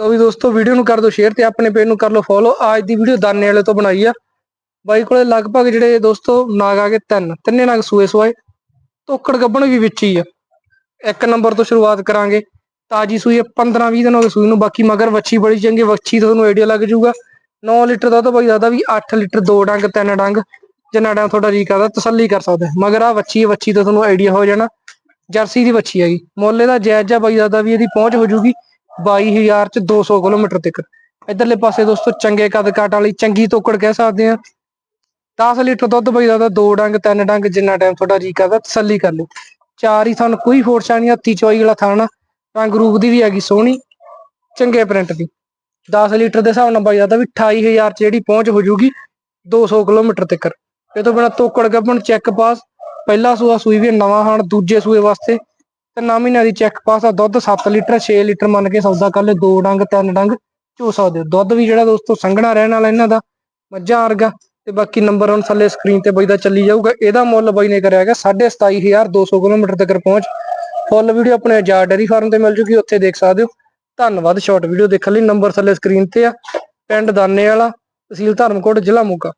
ਲੋ ਵੀ ਦੋਸਤੋ ਵੀਡੀਓ ਨੂੰ ਕਰ ਦਿਓ ਸ਼ੇਅਰ ਤੇ ਆਪਣੇ ਪੇਜ ਨੂੰ ਕਰ ਲਓ ਫੋਲੋ ਅੱਜ ਦੀ ਵੀਡੀਓ ਦਾਨੇ ਵਾਲੇ ਤੋਂ ਬਣਾਈ ਆ। ਬਾਈ ਕੋਲੇ ਲਗਭਗ ਜਿਹੜੇ ਦੋਸਤੋ ਨਾਗ ਆ ਗਏ ਤਿੰਨ। ਤਿੰਨੇ ਨਾਗ ਸੂਏ ਸੂਏ ਤੋਕੜ ਗੱਬਣ ਵੀ ਵਿੱਚ ਹੀ ਆ। ਇੱਕ ਨੰਬਰ ਤੋਂ ਸ਼ੁਰੂਆਤ ਕਰਾਂਗੇ। ਤਾਜੀ ਸੂਈ 15 20 ਦਿਨ ਹੋ ਗਏ ਸੂਈ ਨੂੰ। ਬਾਕੀ ਮਗਰ ਵੱਛੀ ਬੜੀ ਚੰਗੀ ਵੱਛੀ ਤੁਹਾਨੂੰ ਆਈਡੀਆ ਲੱਗ ਜਾਊਗਾ। 9 ਲੀਟਰ ਦਾ ਤਾਂ ਬਾਈ ਦਾਦਾ ਵੀ 8 ਲੀਟਰ ਦੋ ਡੰਗ, ਤਿੰਨ ਡੰਗ। ਜਿੰਨਾ ਡੰਗ ਤੁਹਾਡਾ ਜੀ ਕਰਦਾ, ਤਸੱਲੀ ਕਰ ਸਕਦੇ। ਮਗਰ ਆ ਵੱਛੀ ਵੱਛੀ ਤੋਂ ਤੁਹਾਨੂੰ ਆਈਡੀਆ ਹੋ ਜਾਣਾ। ਜਰਸੀ ਦੀ ਵੱਛੀ ਹੈਗੀ। ਮੁੱਲ ਇਹਦਾ ਜਾਇਜ਼ ਜਿਹਾ ਬਾਈ ਦਾਦਾ ਵੀ ਇਹਦੀ ਪਹੁੰਚ ਹੋ ਜੂਗੀ 22000 ਚ 200 ਕਿਲੋਮੀਟਰ ਤੱਕ। ਇਧਰਲੇ ਪਾਸੇ ਦੋਸਤੋ ਚੰਗੇ ਕਦ ਕਾਟ ਵਾਲੀ ਚੰਗੀ ਤੋਕੜ ਕਹਿ ਸਕਦੇ ਆ 10 ਲੀਟਰ ਦੁੱਧ ਬਈ ਦਾ ਦੋ ਡੰਗ, ਤਿੰਨ ਡੰਗ ਜਿੰਨਾ ਟਾਈਮ ਤੁਹਾਡਾ ਜੀ ਕਰਦਾ, ਤਸੱਲੀ ਕਰ ਲਓ। ਚਾਰ ਹੀ ਤੁਹਾਨੂੰ ਕੋਈ ਫੋਰਸ਼ਾ ਨਹੀਂ ਹੱਥੀ ਚੋਈ ਵਾਲਾ ਥਾਣਾ ਰੰਗ ਰੂਪ ਦੀ ਵੀ ਹੈਗੀ ਸੋਹਣੀ, ਚੰਗੇ ਪ੍ਰਿੰਟ ਦੀ। 10 ਲੀਟਰ ਦੇ ਹਿਸਾਬ ਨਾਲ ਬਾਈ ਦਾ ਵੀ 28000 ਚ ਜਿਹੜੀ ਪਹੁੰਚ ਹੋ ਜੂਗੀ 200 ਕਿਲੋਮੀਟਰ ਤੱਕ। ਇਹ ਤੋਂ ਬਿਨਾ ਤੋਕੜ ਗੱਬਣ ਚੈੱਕ ਪਾਸ ਪਹਿਲਾ ਸੂਆ ਸੂਈ ਵੀ ਨਵਾਂ ਹਾਣ ਦੂਜੇ ਸੂਏ ਵਾਸਤੇ ਤੇ ਮਹੀਨਿਆਂ ਦੀ ਚੈੱਕ ਪਾਸ ਆ ਦੁੱਧ 7 ਲੀਟਰ 6 ਲੀਟਰ ਮੰਨ ਕੇ ਸੌਦਾ ਕਰ ਲੈ ਦੋ ਡੰਗ, ਤਿੰਨ ਡੰਗ ਚੋ ਸਕਦੇ ਹੋ ਦੁੱਧ ਵੀ ਜਿਹੜਾ ਦੋਸਤੋ ਸੰਘਣਾ ਰਹਿਣ ਵਾਲਾ ਇਹਨਾਂ ਦਾ, ਮੱਝਾਂ ਵਰਗਾ, ਤੇ ਬਾਕੀ ਨੰਬਰ ਹੁਣ ਥੱਲੇ ਸਕਰੀਨ ਤੇ ਬਈ ਦਾ ਚੱਲੀ ਜਾਊਗਾ। ਇਹਦਾ ਮੁੱਲ ਬਈ ਨੇ ਕਰਿਆ ਹੈਗਾ 27200 ਕਿਲੋਮੀਟਰ ਤੱਕ ਪਹੁੰਚ। ਫੁੱਲ ਵੀਡੀਓ ਆਪਣੇ ਆਜ਼ਾਦ ਡੈਰੀ ਫਾਰਮ ਤੇ ਮਿਲ ਜੂਗੀ, ਉੱਥੇ ਦੇਖ ਸਕਦੇ ਹੋ। ਧੰਨਵਾਦ ਸ਼ਾਰਟ ਵੀਡੀਓ ਦੇਖਣ ਲਈ। ਨੰਬਰ ਥੱਲੇ ਸਕਰੀਨ ਤੇ ਆ, ਪਿੰਡ ਦਾਨੇ ਵਾਲਾ, ਤਹਿਸੀਲ ਧਰਮਕੋਟ, ਜ਼ਿਲ੍ਹਾ ਮੋਗਾ।